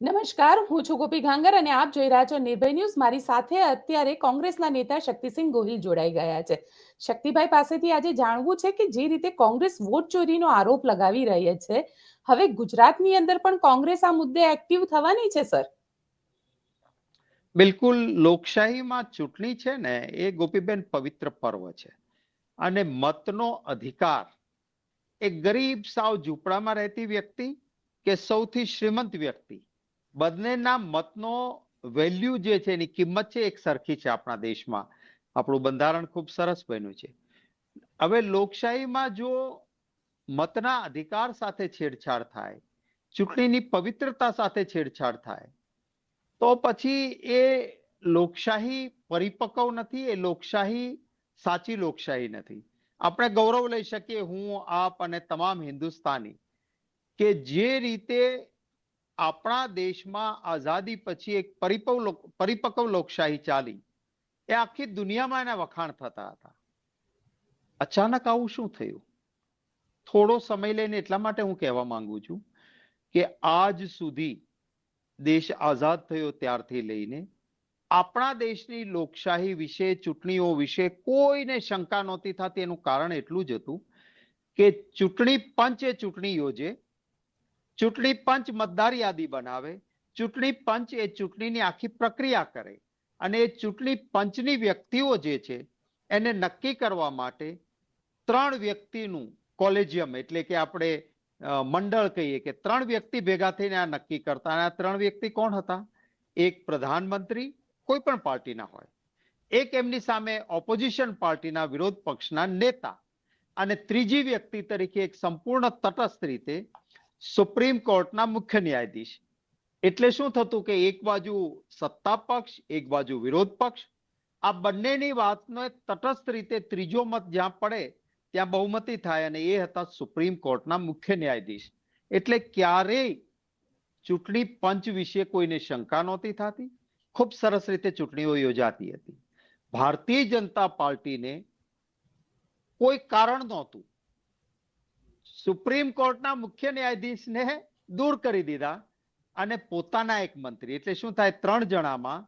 નમસ્કાર, હું છું ગોપી ઘાંગર અને આપ જોઈ રહ્યા છો નિર્ભય ન્યૂઝ. મારી સાથે અત્યારે કોંગ્રેસના નેતા શક્તિસિંહ ગોહિલ જોડાઈ ગયા છે. શક્તિભાઈ પાસેથી આજે જાણવું છે કે જે રીતે કોંગ્રેસ વોટ ચોરીનો આરોપ લગાવી રહી છે. હવે ગુજરાતની અંદર પણ કોંગ્રેસ આ મુદ્દે એક્ટિવ થવાની છે સર બિલકુલ, લોકશાહીમાં ચૂંટણી છે ને, એ ગોપીબેન પવિત્ર પર્વ છે. અને મતનો અધિકાર એ ગરીબ સાવ ઝૂંપડામાં રહેતી વ્યક્તિ કે સૌથી શ્રીમંત વ્યક્તિ બંનેના મતનો વેલ્યુ જે છે એની કિંમત છે એક સરખી છે આપણા દેશમાં. આપણું બંધારણ ખૂબ સરસ બન્યું છે. હવે લોકશાહીમાં જો મતના અધિકાર સાથે છેડછાડ થાય, ચૂંટણીની પવિત્રતા સાથે છેડછાડ થાય, તો પછી એ લોકશાહી પરિપક્વ નથી, એ લોકશાહી સાચી લોકશાહી નથી. આપણે ગૌરવ લઈ શકીએ હું, આપ અને તમામ હિન્દુસ્તાની કે જે રીતે આપણા દેશમાં આઝાદી પછી એક પરિપક્વ પરિપક્વ લોકશાહી ચાલી. એ આખી દુનિયામાં એના વખાણ થતા હતા. અચાનક આવું શું થયું? થોડો સમય લઈને એટલા માટે હું કહેવા માંગુ છું કે આજ સુધી દેશ આઝાદ થયો ત્યારથી લઈને આપણા દેશની લોકશાહી વિશે, ચૂંટણીઓ વિશે કોઈને શંકા નહોતી થતી. એનું કારણ એટલું જ હતું કે ચૂંટણી પંચે ચૂંટણી યોજે. ચૂંટણી પંચ મતદાર યાદી બનાવે, ચૂંટણી પંચ એ ચૂંટણીની આખી પ્રક્રિયા કરે અને એ ચૂંટણી પંચની વ્યક્તિઓ જે છે, એને નક્કી કરવા માટે ત્રણ વ્યક્તિનું કોલેજિયમ એટલે કે આપણે મંડળ કહીએ કે ત્રણ વ્યક્તિ ભેગા થઈને આ નક્કી કરતા અને આ ત્રણ વ્યક્તિ કોણ હતા? એક પ્રધાનમંત્રી, કોઈ પણ પાર્ટીના હોય. એક એમની સામે ઓપોઝિશન પાર્ટીના વિરોધ પક્ષના નેતા અને ત્રીજી વ્યક્તિ તરીકે એક સંપૂર્ણ તટસ્થ રીતે સુપ્રીમ કોર્ટના મુખ્ય ન્યાયાધીશ. એટલે શું થતું કે એક બાજુ સત્તા પક્ષ, એક બાજુ વિરોધ પક્ષ? આ બંનેની વાતનો તટસ્થ રીતે ત્રીજો મત જ્યાં પડે, ત્યાં બહુમતી થાય અને એ હતા સુપ્રીમ કોર્ટના મુખ્ય ન્યાયાધીશ. એટલે ક્યારેય ચૂંટણી પંચ વિશે કોઈને શંકા નહોતી થતી. ખૂબ સરસ રીતે ચૂંટણીઓ યોજાતી હતી. ભારતીય જનતા પાર્ટીને કોઈ કારણ નહોતું. સુપ્રીમ કોર્ટના મુખ્ય ન્યાયાધીશને દૂર કરી દીધા અને પોતાના એક મંત્રી, એટલે શું થાય, ત્રણ જણામાં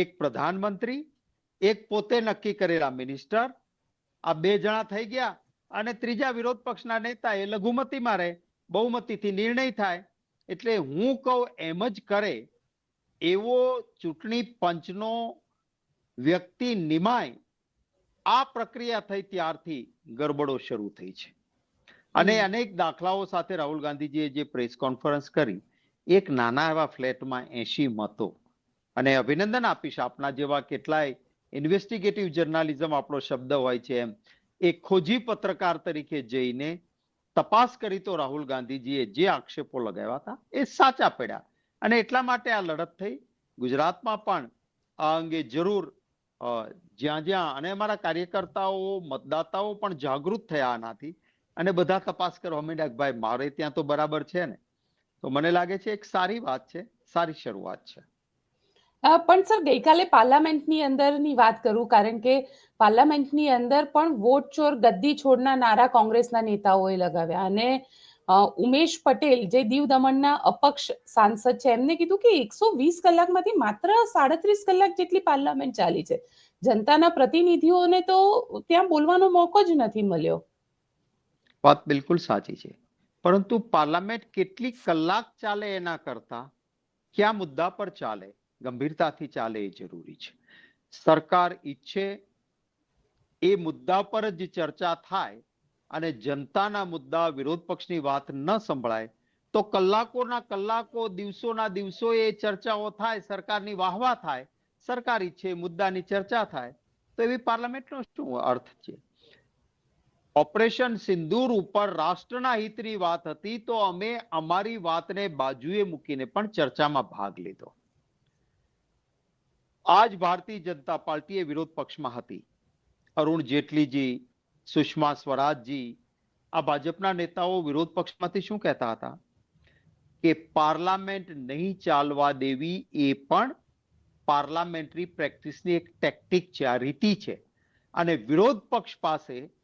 એક પ્રધાનમંત્રી, એક પોતે નક્કી કરેલા મિનિસ્ટર, આ બે જણા થઈ ગયા અને ત્રીજા વિરોધ પક્ષના નેતા એ લઘુમતીમાં રહે, બહુમતીથી નિર્ણય થાય. એટલે હું કહું એમ જ કરે, એવો ચૂંટણી પંચનો વ્યક્તિ નિમાય, આ પ્રક્રિયા થઈ ત્યારથી ગરબડો શરૂ થઈ છે. અને અનેક દાખલાઓ સાથે રાહુલ ગાંધીજીએ જે પ્રેસ કોન્ફરન્સ કરી, એક નાના એવા ફ્લેટમાં એસી મતો. અને અભિનંદન આપીશ આપના જેવા કેટલાય ઇન્વેસ્ટિગેટિવ જર્નાલિઝમ આપણો શબ્દ હોય છે એમ. એ ખોજી પત્રકાર તરીકે જઈને તપાસ કરી તો રાહુલ ગાંધીજીએ જે આક્ષેપો લગાવ્યા હતા એ સાચા પડ્યા. અને એટલા માટે આ લડત થઈ. ગુજરાતમાં પણ આ અંગે જરૂર જ્યાં જ્યાં અને અમારા કાર્યકર્તાઓ, મતદાતાઓ પણ જાગૃત થયા આનાથી. અને બધા તપાસ કરવા માંડ્યા ભાઈ, મારે ત્યાં તો બરાબર છે ને. તો મને લાગે છે એક સારી વાત છે, સારી શરૂઆત છે. પણ સર, ગઈકાલે પાર્લામેન્ટની અંદરની વાત કરું, કારણ કે પાર્લામેન્ટની અંદર પણ વોટ ચોર, ગદ્દી છોડના નારા કોંગ્રેસના નેતાઓએ લગાવ્યા. અને ઉમેશ પટેલ, જે દીવ દમણના અપક્ષ સાંસદ છે, એમને કીધું કે એકસો વીસ કલાકમાંથી માત્ર સાડત્રીસ કલાક જેટલી પાર્લામેન્ટ ચાલી છે. જનતાના પ્રતિનિધિઓને તો ત્યાં બોલવાનો મોકો જ નથી મળ્યો. વાત બિલકુલ સાચી છે. પરંતુ પાર્લામેન્ટ કેટલી કલાક ચાલે એના કરતા? કયા મુદ્દા પર ચાલે? ગંભીરતાથી ચાલે એ જરૂરી છે. સરકાર ઈચ્છે એ મુદ્દા પર જ ચર્ચા થાય અને જનતાના મુદ્દા વિરોધ પક્ષની વાત ન સંભળાય, તો કલાકોના કલાકો, દિવસોના દિવસો એ ચર્ચાઓ થાય, સરકારની વાહવા થાય, સરકાર ઈચ્છે મુદ્દાની ચર્ચા થાય, તો એવી પાર્લામેન્ટનો શું અર્થ છે? ઓપરેશન સિંદૂર ઉપર રાષ્ટ્રના હિતની વાત હતી, તો અમે અમારી વાતને બાજુએ મૂકીને પણ ચર્ચામાં ભાગ લીધો. આજ ભારતીય જનતા પાર્ટી એ વિરોધ પક્ષમાં હતી. અરુણ જેટલીજી, સુષ્મા સ્વરાજજી, આ ભાજપના નેતાઓ વિરોધ પક્ષમાંથી શું કહેતા હતા? કે પાર્લામેન્ટ નહીં ચાલવા દેવી એ પણ પાર્લામેન્ટરી પ્રેક્ટિસની એક ટેક્ટિક છે આ રીતિ છે. અને વિરોધ પક્ષ પાસે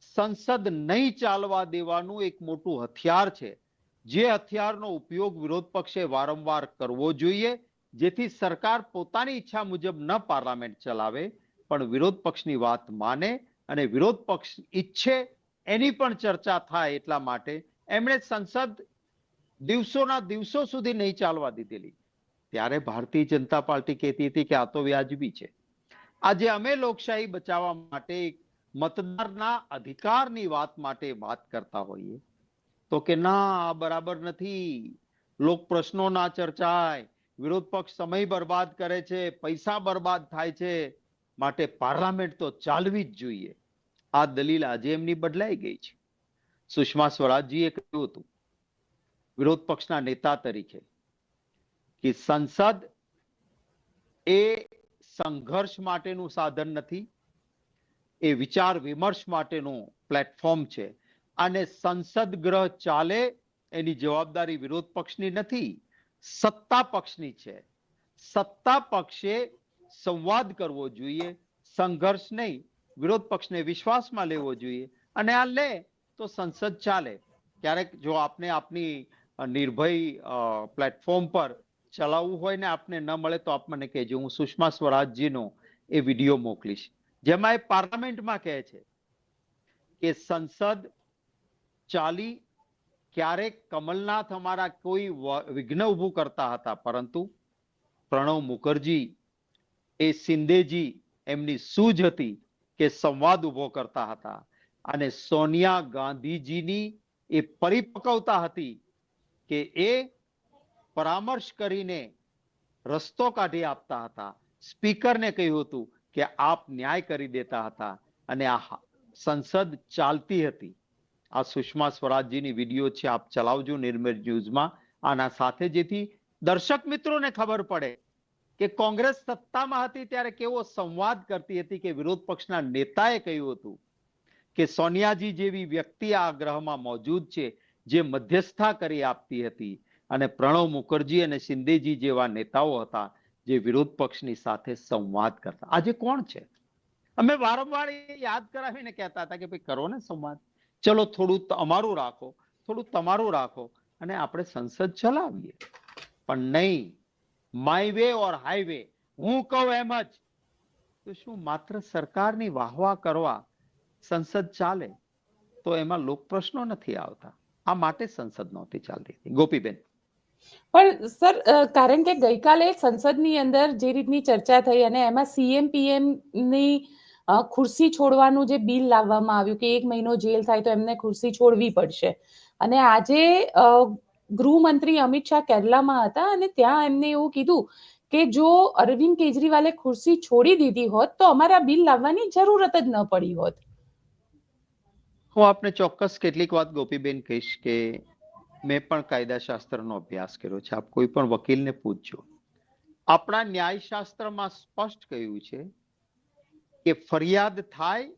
સંસદ નહીં ચાલવા દેવાનું એક મોટું હથિયાર છે. જે હથિયારનો ઉપયોગ વિરોધ પક્ષે વારંવાર કરવો જોઈએ, જેથી સરકાર પોતાની ઈચ્છા મુજબ ન પાર્લામેન્ટ ચલાવે, પણ વિરોધ પક્ષની વાત માને અને વિરોધ પક્ષ ઈચ્છે એની પણ ચર્ચા થાય એટલા માટે એમણે સંસદ દિવસોના દિવસો સુધી નહીં ચાલવા દીધેલી. ત્યારે ભારતીય જનતા પાર્ટી કહેતી હતી કે આ તો વ્યાજબી છે. આજે અમે લોકશાહી બચાવવા માટે મતદારના અધિકારની વાત માટે વાત કરતા હોઈએ તો કે ના બરાબર નથી. લોક પ્રશ્નો ના ચર્ચાય. વિરોધ પક્ષ સમય બરબાદ કરે છે, પૈસા બરબાદ થાય છે. માટે પાર્લામેન્ટ તો ચાલવી જ જોઈએ. આ દલીલ આજે એમની બદલાઈ ગઈ છે. સુષ્મા સ્વરાજજીએ કહ્યું હતું, વિરોધ પક્ષના નેતા તરીકે, કે સંસદ એ સંઘર્ષ માટેનું સાધન નથી એ વિચાર વિમર્શ માટેનું પ્લેટફોર્મ છે. અને સંસદ ગ્રહ ચાલે એની જવાબદારી વિરોધ પક્ષની નથી, સત્તા પક્ષની છે. સત્તા પક્ષે સંવાદ કરવો જોઈએ, સંઘર્ષ નહીં, વિરોધ પક્ષને વિશ્વાસમાં લેવો જોઈએ. અને આ લે તો સંસદ ચાલે. ક્યારેક જો આપને આપની નિર્ભય પ્લેટફોર્મ પર ચલાવવું હોય ને આપને ન મળે તો આપ મને કહેજો, હું સુષ્મા સ્વરાજજીનો એ વીડિયો મોકલીશ. જેમાં એ પાર્લામેન્ટમાં કહે છે કે સંસદ ચાલી ક્યારેક કમલનાથ અમારા કોઈ વિઘ્ન ઊભું કરતા હતા, પરંતુ પ્રણવ મુખર્જી એ સિંદેજી એમની સૂઝ હતી કે સંવાદ ઊભો કરતા હતા અને સોનિયા ગાંધીજીની એ પરિપક્વતા હતી કે એ પરામર્શ કરીને રસ્તો કાઢી આપતા હતા. સ્પીકરને કહ્યું હતું કે આપ ન્યાય કરી દેતા હતા અને આ સંસદ ચાલતી હતી. આ સુષ્મા સ્વરાજજીની વીડિયો છે, આપ ચલાવજો નિર્મળ ન્યૂઝમાં. આના સાથે જેથી દર્શક મિત્રોને ખબર પડે કે કોંગ્રેસ સત્તામાં હતી ત્યારે કેવો સંવાદ કરતી હતી કે વિરોધ પક્ષના નેતાએ કહ્યું હતું કે સોનિયાજી જેવી વ્યક્તિ આ ગ્રહમાં મોજૂદ છે, જે મધ્યસ્થા કરી આપતી હતી. અને પ્રણવ મુખર્જી અને શિંદેજી જેવા નેતાઓ હતા. જે વિરોધ પક્ષની સાથે સંવાદ કરતા. આજે કોણ છે? અમે વારંવાર યાદ કરાવીને કહેતા હતા કે, ભાઈ કરો ને સંવાદ. ચલો થોડું અમારું રાખો, થોડું તમારું રાખો અને આપણે સંસદ ચલાવીએ. પણ નહીં માય વે ઓર હાઈવે હું કહું એમ જ. તો શું માત્ર સરકારની વાહવા કરવા સંસદ ચાલે? તો એમાં લોક પ્રશ્નો નથી આવતા. આ માટે સંસદ નહોતી ચાલતી. ગોપીબેન. પણ સર કારણ કે ગઈકાલે સંસદની અંદર જે રીતની ચર્ચા થઈ અને એમાં સીએમની ખુરશી છોડવાનું જે બિલ લાવવામાં આવ્યું કે એક મહિનો જેલ થાય તો એમને ખુરશી છોડવી પડશે. અને આજે ગૃહમંત્રી અમિત શાહ કેરલામાં હતા અને ત્યાં એમને એવું કીધું કે જો અરવિંદ કેજરીવાલે ખુરશી છોડી દીધી હોત તો અમારા બિલ લાવવાની જરૂરત જ ન પડી હોત. હું આપને ચોક્કસ કેટલીક વાત ગોપીબેન કહીશ કે મેં પણ કાયદાશાસ્ત્રનો અભ્યાસ કર્યો છે. આપ કોઈ પણ વકીલને પૂછજો. આપણા ન્યાયશાસ્ત્રમાં સ્પષ્ટ કહ્યું છે કે ફરિયાદ થાય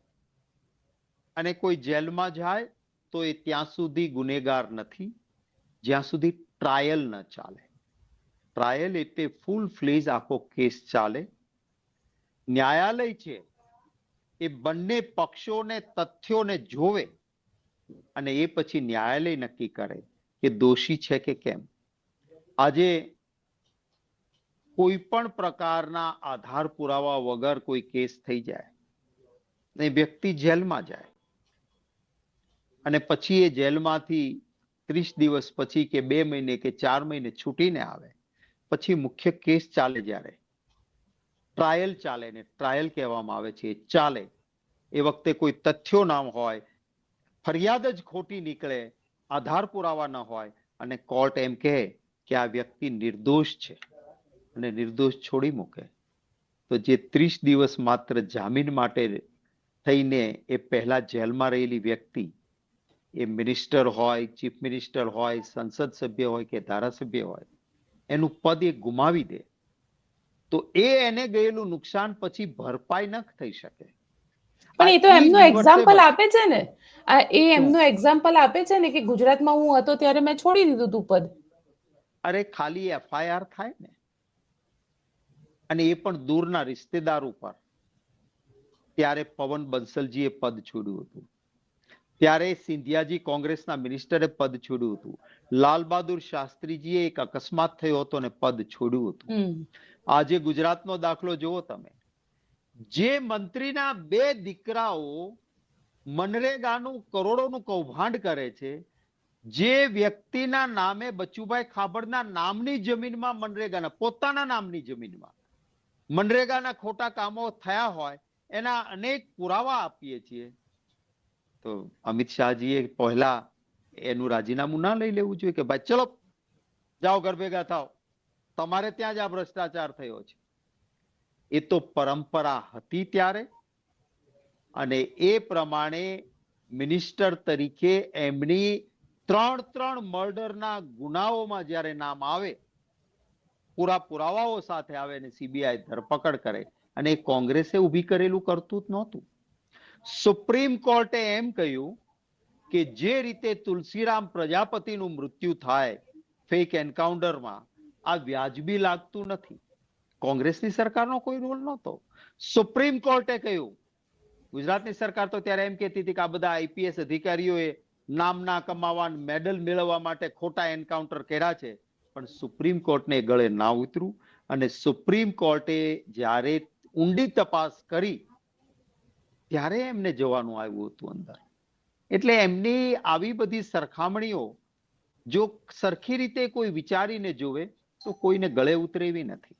અને કોઈ જેલમાં જાય તો એ ત્યાં સુધી ગુનેગાર નથી, જ્યાં સુધી ટ્રાયલ ન ચાલે. ટ્રાયલ એટલે ફૂલ ફ્લેજ આખો કેસ ચાલે. ન્યાયાલય છે એ બંને પક્ષોને, તથ્યોને જોવે અને એ પછી ન્યાયાલય નક્કી કરે. કે દોષી છે કે કેમ? આજે કોઈ પણ પ્રકારના આધાર પુરાવા વગર કોઈ કેસ થઈ જાય એ વ્યક્તિ જેલમાં જાય, અને પછી એ જેલમાંથી ત્રીસ દિવસ પછી કે બે મહિને કે ચાર મહિને છૂટીને આવે, પછી મુખ્ય કેસ ચાલે જ્યારે. ટ્રાયલ ચાલે ને ટ્રાયલ કહેવામાં આવે છે, ચાલે. એ વખતે કોઈ તથ્યો ના હોય, ફરિયાદ જ ખોટી નીકળે આધાર પુરાવા ન હોય અને કોર્ટ એમ કહે કે આ વ્યક્તિ નિર્દોષ છે અને નિર્દોષ છોડી મૂકે. તો જે ત્રીસ દિવસ માત્ર જામીન માટે થઈને એ પહેલા જેલમાં રહેલી વ્યક્તિ, એ મિનિસ્ટર હોય, ચીફ મિનિસ્ટર હોય, સંસદ સભ્ય હોય કે ધારાસભ્ય હોય, એનું પદ એ ગુમાવી દે. તો એ એને ગયેલું નુકસાન પછી ભરપાઈ ન થઈ શકે. પણ એ તો એમનું એક્ઝામ્પલ આપે છે ને. એ એમનું એક્ઝામ્પલ આપે છે ને કે ગુજરાતમાં હું હતો ત્યારે મેં છોડી દીધું તું પદ. અરે ખાલી એફઆઈઆર થાય ને. અને એ પણ દૂરના રિશ્તેદાર ઉપર. ત્યારે પવન બંસલજીએ પદ છોડ્યું હતું. ત્યારે સિંધિયાજી કોંગ્રેસના મિનિસ્ટરે પદ છોડ્યું હતું. લાલ બહાદુર શાસ્ત્રીજીએ એક અકસ્માત થયો હતો ને પદ છોડ્યું હતું. આજે ગુજરાતનો દાખલો જુઓ તમે. જે મંત્રીના બે દીકરાઓ મનરેગાનું કરોડોનું કૌભાંડ કરે છે, જે વ્યક્તિના નામે બચુભાઈ ખાબડના નામની જમીનમાં મનરેગાના, પોતાના નામની જમીનમાં મનરેગાના ખોટા કામો થયા હોય, એના અનેક પુરાવા આપીએ છીએ. તો અમિત શાહજીએ પહેલા એનું રાજીનામું ના લઈ લેવું જોઈએ કે ભાઈ, ચલો, જાઓ, ઘર થાવ તમારે ત્યાં જ આ ભ્રષ્ટાચાર થયો છે. એ તો પરંપરા હતી ત્યારે અને એ પ્રમાણે મિનિસ્ટર તરીકે એમની ત્રણ ત્રણ મર્ડરના ગુનાઓમાં જ્યારે નામ આવે, પૂરા પુરાવાઓ સાથે આવે અને સીબીઆઈ ધરપકડ કરે અને કોંગ્રેસે ઊભી કરેલું કરતું જ નહોતું. સુપ્રીમ કોર્ટે એમ કહ્યું કે જે રીતે તુલસીરામ પ્રજાપતિનું મૃત્યુ થાય ફેક એન્કાઉન્ટરમાં આ વ્યાજબી લાગતું નથી. કોંગ્રેસની સરકારનો કોઈ રોલ નહોતો. સુપ્રીમ કોર્ટે કહ્યું, ગુજરાતની સરકાર તો ત્યારે એમ કહેતી હતી કે આ બધા આઈપીએસ અધિકારીઓએ નામના કમાવા મેડલ મેળવવા માટે ખોટા એન્કાઉન્ટર કર્યા છે. પણ સુપ્રીમ કોર્ટને ગળે ના ઉતરું અને સુપ્રીમ કોર્ટે જ્યારે ઊંડી તપાસ કરી, ત્યારે એમને જવાનું આવ્યું હતું અંદર. એટલે એમની આવી બધી સરખામણીઓ, જો સરખી રીતે કોઈ વિચારીને જોવે, તો કોઈને ગળે ઉતરેવી નથી.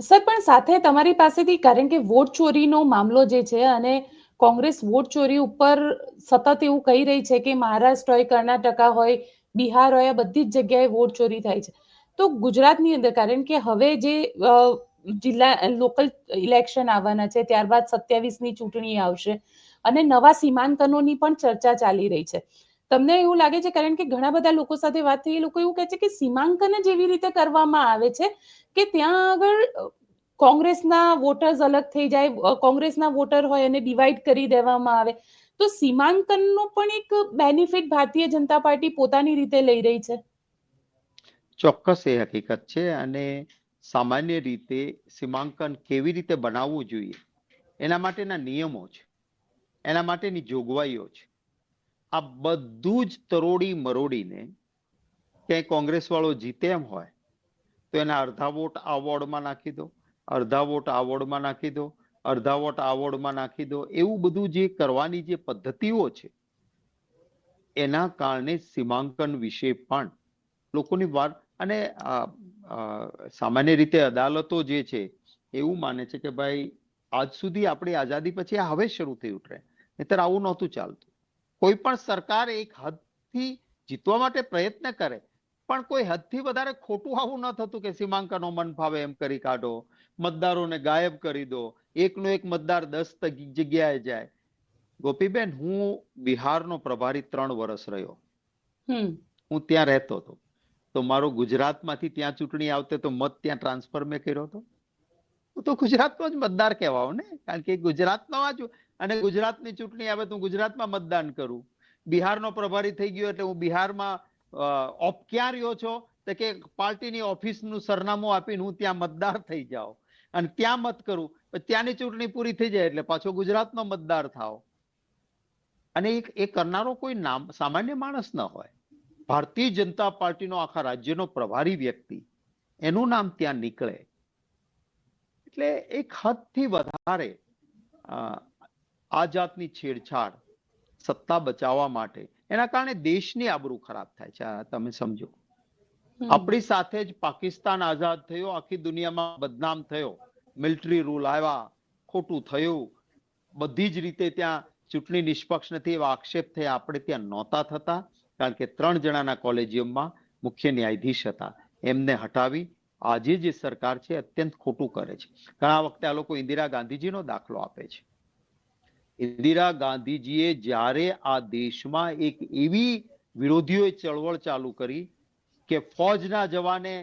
સર, પણ સાથે તમારી પાસેથી, કારણ કે વોટ ચોરીનો મામલો જે છે અને કોંગ્રેસ વોટ ચોરી ઉપર સતત એવું કહી રહી છે કે મહારાષ્ટ્ર હોય, કર્ણાટકા હોય, બિહાર હોય, આ બધી જ જગ્યાએ વોટ ચોરી થાય છે. તો ગુજરાતની અંદર, કારણ કે હવે જે જિલ્લા લોકલ ઇલેક્શન આવવાના છે, ત્યારબાદ સત્યાવીસની ચૂંટણી આવશે અને નવા સીમાંકનોની પણ ચર્ચા ચાલી રહી છે. તમને એવું લાગે છે કારણ કે ઘણા બધા લોકો સાથે વાત થઈ, એ લોકો એવું કહે છે કે સીમાંકન જ એવી રીતે કરવામાં આવે છે કે ત્યાં આગળ કોંગ્રેસના વોટર્સ અલગ થઈ જાય કોંગ્રેસના વોટર હોય અને ડિવાઈડ કરી દેવામાં આવે. તો સીમાંકનનો પણ એક બેનિફિટ ભારતીય જનતા પાર્ટી પોતાની રીતે લઈ રહી છે? ચોક્કસ એ હકીકત છે અને સામાન્ય રીતે સીમાંકન કેવી રીતે બનાવવું જોઈએ, એના માટેના નિયમો છે, એના માટેની જોગવાઈઓ છે. આ બધું જ તરોડી મરોડીને ક્યાંય કોંગ્રેસ વાળો જીતે એમ હોય, તો એના અડધા વોટ આ વોર્ડમાં નાખી દો, અડધા વોટ આ વોર્ડમાં નાખી દો, અડધા વોટ આ વોર્ડમાં નાખી દો, એવું બધું જે કરવાની જે પદ્ધતિઓ છે, એના કારણે સીમાંકન વિશે પણ લોકોની વાત અને સામાન્ય રીતે અદાલતો જે છે, એવું માને છે કે ભાઈ, આજ સુધી આપણી આઝાદી પછી હવે શરૂ થયું ટ્રેન, નહીતર આવું નહોતું ચાલતું. કોઈ પણ સરકાર એક હદથી જીતવા માટે પ્રયત્ન કરે પણ કોઈ હદથી વધારે ખોટું આવું ન થતું કે સીમાંકનો મન ફાવે એમ કરી કાઢો મતદારોને ગાયબ કરી દો એકનો એક મતદાર દસ જગ્યાએ જાય. ગોપીબેન હું બિહારનો પ્રભારી ત્રણ વર્ષ રહ્યો. હું ત્યાં રહેતો હતો. તો મારો ગુજરાતમાંથી ત્યાં ચૂંટણી આવતે તો મત ત્યાં ટ્રાન્સફર મેં કર્યો હતો. હું તો ગુજરાતનો જ મતદાર કહેવાઓ ને કારણ કે ગુજરાતનો છું અને ગુજરાતની ચૂંટણી આવે તો હું ગુજરાતમાં મતદાન કરું. બિહારનો પ્રભારી થઈ ગયો એટલે હું બિહારમાં ઓપ ક્યાં રહ્યો છો? તો કે પાર્ટીની ઓફિસનું સરનામું આપીને હું ત્યાં મતદાર થઈ જાઉં. અને ત્યાં મત કરું. ત્યાંની ચૂંટણી પૂરી થઈ જાય એટલે પાછો ગુજરાતનો મતદાર થાવ. અને એ કરનારો કોઈ નામ, સામાન્ય માણસ ન હોય. ભારતીય જનતા પાર્ટીનો આખા રાજ્યનો પ્રભારી વ્યક્તિ. એનું નામ ત્યાં નીકળે. એટલે એક હદથી વધારે આ જાતની છેડછાડ સત્તા બચાવવા માટે. એના કારણે દેશની આબરૂ ખરાબ થાય છે તમે સમજો. આપણી સાથે જ પાકિસ્તાન આઝાદ થયો આખી દુનિયામાં બદનામ થયો મિલિટરી રૂલ આવ્યા ખોટું થયું. બધી જ રીતે ત્યાં ચૂંટણી નિષ્પક્ષ નથી એવા આક્ષેપ થયા. આપણે ત્યાં નહોતા થતા કારણ કે ત્રણ જણાના કોલેજિયમમાં મુખ્ય ન્યાયાધીશ હતા. એમને હટાવી આજે જે સરકાર છે અત્યંત ખોટું કરે છે. ઘણા વખતે આ લોકો ઇન્દિરા ગાંધીજીનો દાખલો આપે છે. ઇન્દિરા ગાંધીજીએ જ્યારે આ દેશમાં એક એવી વિરોધીઓએ ચળવળ ચાલુ કરી કે ફોજના જવાને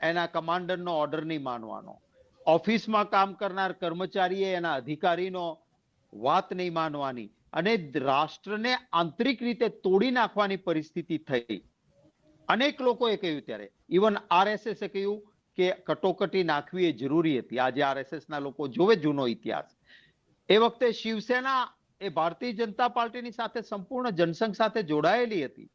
એના કમાન્ડરનો ઓર્ડર નહીં માનવાનો, ઓફિસમાં કામ કરનાર કર્મચારીએ એના અધિકારીનો વાત નહીં માનવાની અને રાષ્ટ્રને આંતરિક રીતે તોડી નાખવાની પરિસ્થિતિ થઈ. અનેક લોકોએ કહ્યું ત્યારે, ઇવન આરએસએસે કહ્યું કે કટોકટી નાખવી એ જરૂરી હતી. આજે આરએસએસ ના લોકો જોવે જૂનો ઇતિહાસ. એ વખતે શિવસેના એ ભારતીય જનતા પાર્ટીની સાથે સંપૂર્ણ જનસંઘ સાથે જોડાયેલી હતી.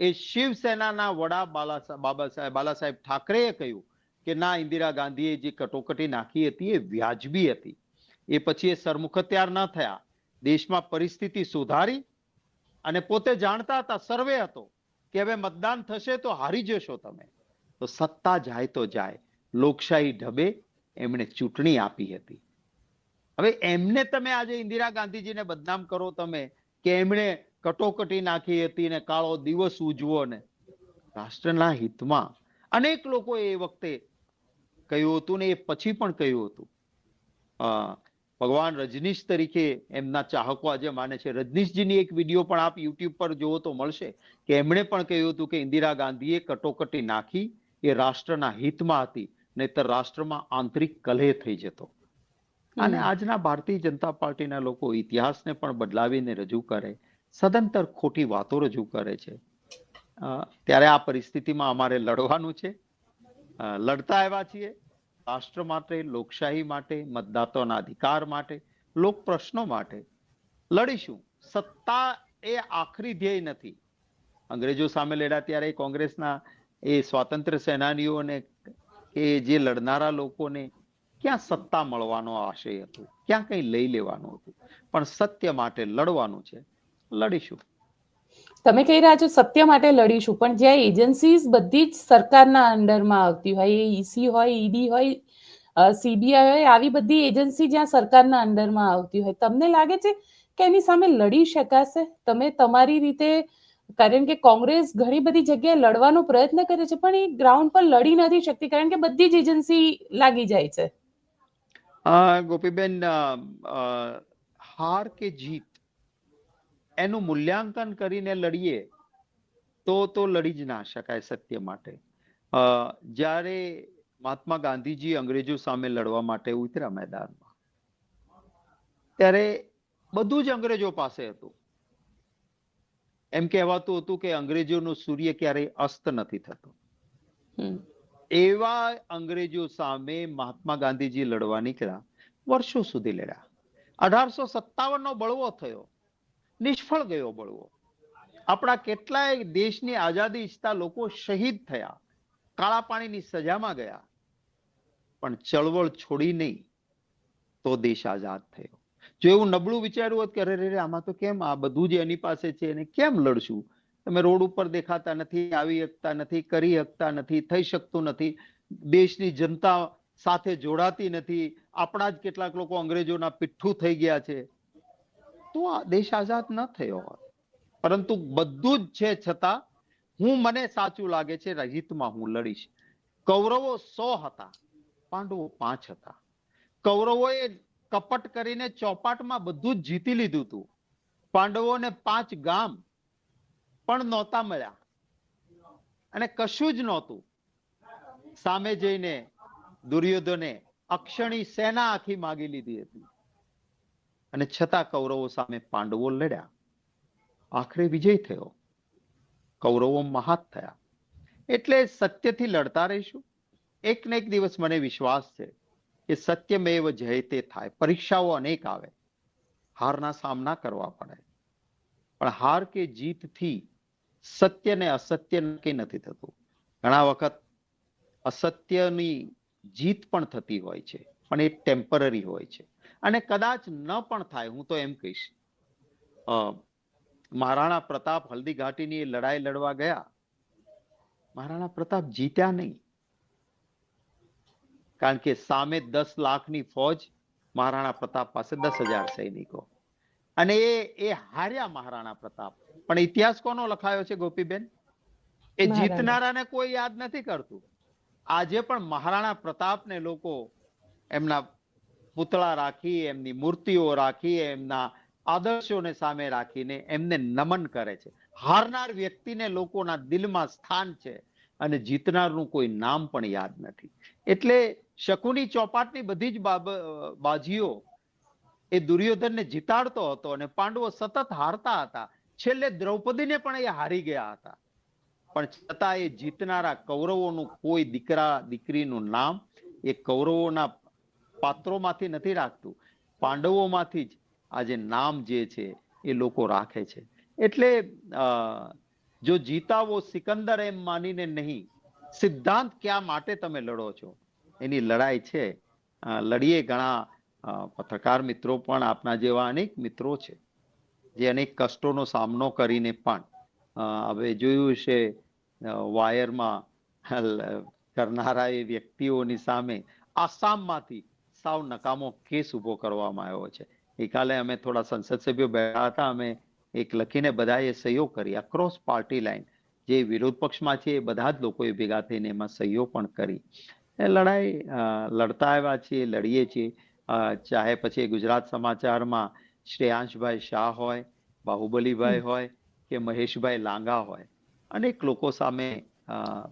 એ શિવસેનાના વડા બાલા બાબા સાહેબ ઠાકરેએ કહ્યું કે ના, ઇન્દિરા ગાંધીએ જે કટોકટી નાખી હતી એ વ્યાજબી હતી. એ પછી એ સરમુખત્યાર ન થયા. દેશમાં પરિસ્થિતિ સુધારી અને પોતે જાણતા હતા, સર્વે હતો કે હવે મતદાન થશે તો હારી જશો તમે. તો સત્તા જાય તો જાય. લોકશાહી ઢબે એમણે ચૂંટણી આપી હતી. હવે એમને તમે આજે ઇન્દિરા ગાંધીજીને બદનામ કરો તમે, કે એમણે કટોકટી નાખી હતી ને કાળો દિવસ ઉજવો ને, રાષ્ટ્રના હિતમાં અનેક લોકો એ વખતે કહ્યું હતું ને એ પછી પણ કહ્યું હતું. ભગવાન રજનીશ તરીકે એમના ચાહકો આજે માને છે. રજનીશજીની એક વીડિયો પણ આપ યુટ્યુબ પર જોવો તો મળશે, કે એમણે પણ કહ્યું હતું કે ઇન્દિરા ગાંધીએ કટોકટી નાખી, એ રાષ્ટ્રના હિતમાં હતી, નહીતર રાષ્ટ્રમાં આંતરિક કલહ થઈ જતો. અને આજના ભારતીય જનતા પાર્ટીના લોકો ઇતિહાસને પણ બદલાવીને રજૂ કરે સદંતર ખોટી વાતો રજૂ કરે છે. ત્યારે આ પરિસ્થિતિમાં અમારે લડવાનું છે. લડતા આવ્યા છીએ. રાષ્ટ્ર માટે લોકશાહી માટે મતદાતાના અધિકાર માટે લોક પ્રશ્નો માટે લડીશું. સત્તા એ આખરી ધ્યેય નથી. અંગ્રેજો સામે લડ્યા ત્યારે કોંગ્રેસના એ સ્વાતંત્ર્ય સેનાનીઓને કે જે લડનારા લોકોને ક્યાં સત્તા મળવાનો આશય હતો? ક્યાં કંઈ લઈ લેવાનું હતું? પણ સત્ય માટે લડવાનું છે. લડીશું. તમે કહી રહ્યા છો સત્ય માટે લડીશું, પણ જ્યાં એજન્સીઝ બધી જ સરકારના અંડરમાં આવતી હોય, એ ઈસી હોય ઈડી હોય સીબીઆઈ હોય, આવી બધી એજન્સી જ્યાં સરકારના અંડરમાં આવતી હોય, તમને લાગે છે કે એની સામે લડી શકાશે? તમે તમારી રીતે, કારણ કે કોંગ્રેસ ઘણી બધી જગ્યાએ લડવાનો પ્રયત્ન કરે છે, પણ એ ગ્રાઉન્ડ પર લડી નથી શકતી, કારણ કે બધી જ એજન્સી લાગી જાય છે. ગોપીબેન હાર કે જીત એનું મૂલ્યાંકન કરીને લડીએ તો તો લડી જ ના શકાય સત્ય માટે. જ્યારે મહાત્મા ગાંધીજી અંગ્રેજો સામે લડવા માટે ઉતર્યા મેદાનમાં, ત્યારે બધું જ અંગ્રેજો પાસે હતું. એમ કહેવાતું હતું કે અંગ્રેજોનો સૂર્ય ક્યારેય અસ્ત નથી થતો. એવા અંગ્રેજો સામે મહાત્મા ગાંધીજી લડવા નીકળ્યા વર્ષો સુધી લડ્યા. અઢારસો સત્તાવન નો બળવો થયો નિષ્ફળ ગયો બળવો. આપણા કેટલાય દેશની આઝાદી ઈચ્છતા લોકો શહીદ થયા કાળા પાણીની સજામાં ગયા. પણ ચળવળ છોડી નહીં તો દેશ આઝાદ થયો. જો એવું નબળું વિચાર્યું હોત કે અરે રે, આમાં તો કેમ આ બધું જે એની પાસે છે એને કેમ લડશું? તમે રોડ ઉપર દેખાતા નથી, આવી શકતા નથી, કરી શકતા નથી, થઈ શકતું નથી. દેશની જનતા સાથે જોડાતી નથી. આપણા જ કેટલાક લોકો અંગ્રેજોના પીઠ્ઠું થઈ ગયા છે. તો આ દેશ આઝાદ ન થયો હોત. પરંતુ બધું જ છે છતાં હું મને સાચું લાગે છે, રહીતમાં હું લડીશ. કૌરવો સો હતા, પાંડવો પાંચ હતા. કૌરવોએ કપટ કરીને ચોપાટમાં બધું જ જીતી લીધું હતું પાંડવોને પાંચ ગામ પણ નહોતા મળ્યા. અને કશું જ નહોતું. સામે જઈને દુર્યોધને અક્ષણી સેના આખી માગી લીધી હતી. અને છતાં કૌરવો સામે પાંડવો લડ્યા. આખરે વિજય થયો. કૌરવો મહાત થયા. એટલે સત્યથી લડતા રહીશું. એક ને એક દિવસ મને વિશ્વાસ છે કે સત્યમેવ જયતે થાય. પરીક્ષાઓ અનેક આવે. હારના સામના કરવા પડે. પણ હાર કે જીતથી સત્ય ને અસત્ય નક્કી નથી થતું. ઘણા વખત અસત્યની જીત પણ થતી હોય છે, પણ એ ટેમ્પરરી હોય છે. અને કદાચ ન પણ થાય, હું તો એમ કહીશ. મહારાણા પ્રતાપ હલ્દી ઘાટીની લડાઈ લડવા ગયા. મહારાણા પ્રતાપ જીત્યા નહીં. કારણ કે સામે દસ લાખની ફોજ મહારાણા પ્રતાપ પાસે દસ હજાર સૈનિકો. અને એ એ હાર્યા મહારાણા પ્રતાપ. પણ ઇતિહાસ કોનો લખાયો છે ગોપીબેન? એ જીતનારાને કોઈ યાદ નથી કરતું. આજે પણ મહારાણા પ્રતાપને લોકો એમના પૂતળા રાખી એમની મૂર્તિઓ રાખી એમના આદર્શોને સામે રાખીને એમને નમન કરે છે. હારનાર વ્યક્તિને લોકોના દિલમાં સ્થાન છે અને જીતનારનું કોઈ નામ પણ યાદ નથી. એટલે શકુની ચોપાટની બધી જ બાજીઓ એ દુર્યોધનને જીતાડતો હતો અને પાંડવો સતત હારતા હતા. છેલ્લે દ્રૌપદીને પણ એ હારી ગયા હતા. પણ છતાં એ જીતનારા કૌરવોનું કોઈ દીકરા, દીકરીનું નામ એ કૌરવોના પાત્રોમાંથી નથી રાખતું. પાંડવોમાંથી જ આજે નામ જે છે એ લોકો રાખે છે. એટલે જો જીતાવો સિકંદર એમ માનીને નહીં, સિદ્ધાંત ક્યાં માટે તમે લડો છો? એની લડાઈ છે. લડીએ ઘણા પત્રકાર મિત્રો પણ આપના જેવા અનેક મિત્રો છે. જે અનેક કષ્ટોનો સામનો કરીને પણ હવે જોયું છે વાયરમાં કરનારા એ વ્યક્તિઓની સામે આસામમાંથી સાવ નકામો કેસ ઊભો કરવામાં આવ્યો છે. ગઈકાલે અમે થોડા સંસદ સભ્યો બેઠા હતા, અમે એક લખીને બધાએ સહયોગ કરી અક્રોસ પાર્ટી લાઈન જે વિરોધ પક્ષમાં છે એ બધા જ લોકોએ ભેગા થઈને એમાં સહીઓ પણ કરી. એ લડાઈ લડતા આવ્યા છીએ, લડીએ છીએ. ચાહે પછી ગુજરાત સમાચારમાં શ્રેયાંશભાઈ શાહ હોય બાહુબલીભાઈ હોય કે મહેશભાઈ લાંગા હોય. અનેક લોકો સામે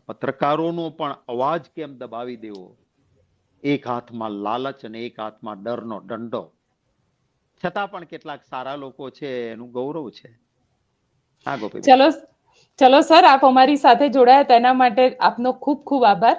પત્રકારોનો પણ અવાજ કેમ દબાવી દેવો? એક હાથમાં લાલચ અને એક હાથમાં ડરનો દંડો. છતાં પણ કેટલાક સારા લોકો છે એનું ગૌરવ છે. હા ગોપી ચલો ચલો સર આપ અમારી સાથે જોડાયા તેના માટે આપનો ખૂબ ખૂબ આભાર.